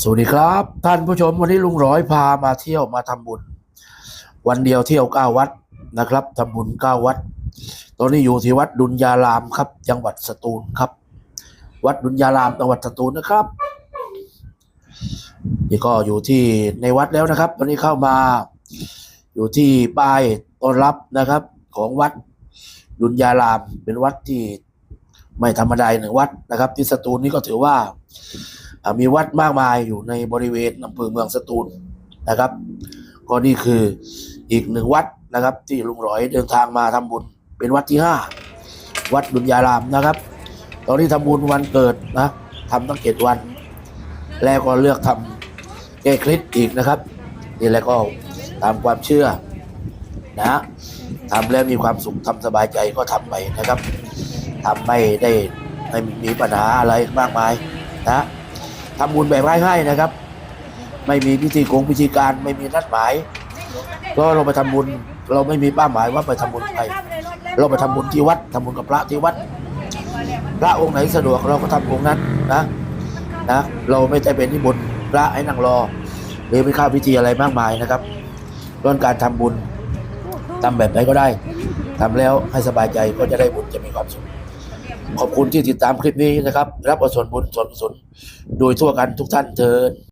สวัสดีครับ ท่านผู้ชมวันนี้ลุงร้อยพามาเที่ยวมาทำบุญ วันเดียวเที่ยวเก้าวัดนะครับทำบุญเก้าวัด ตอนนี้อยู่ที่วัดดุลยารามครับ จังหวัดสตูลครับ วัดดุลยารามจังหวัดสตูลนะครับนี่ก็อยู่ที่ในวัดแล้วนะครับ ตอนนี้เข้ามาอยู่ที่ป้ายต้อนรับนะครับของวัดดุลยารามเป็นวัดที่ไม่ธรรมดาหนึ่งวัดนะครับ ที่สตูลนี่ก็ถือว่า มีวัดมากมายอยู่ในบริเวณอำเภอเมืองสตูลนะครับ ก็นี่คืออีกหนึ่งวัดนะครับ ที่ลุงร้อยเดินทางมาทำบุญเป็นวัดที่ห้าวัดบุญญารามนะครับ ตอนนี้ทำบุญวันเกิดนะทำตั้งเจ็ดวัน แล้วก็เลือกทำแก้เคล็ดอีกนะครับนี่แหละก็ตามความเชื่อนะทำแล้วมีความสุขทำสบายใจก็ทำไปนะครับทำไม่ได้ไม่มีปัญหาอะไรมากมายนะ ทำบุญแบบง่ายๆนะครับ ไม่มีพิธีกงพิธีการไม่มีนัดหมายก็เราไปทำบุญ เราไม่มีเป้าหมายว่าไปทำบุญใครเราไปทำบุญที่วัดทำบุญกับพระที่วัด พระองค์ไหนสะดวกเราก็ทำองค์นั้นนะนะเราไม่ได้เป็นนิมนต์พระให้นั่งรอ หรือไปข้าพิธีอะไรมากมายนะครับร่องการทำบุญทำแบบไหนก็ได้ทำแล้วให้สบายใจก็จะได้บุญจะมีความสุข ขอบคุณที่ติดตามคลิปนี้นะครับ รับอส่วนบุญส่วนกุศลโดยทั่วกันทุกท่านเถิด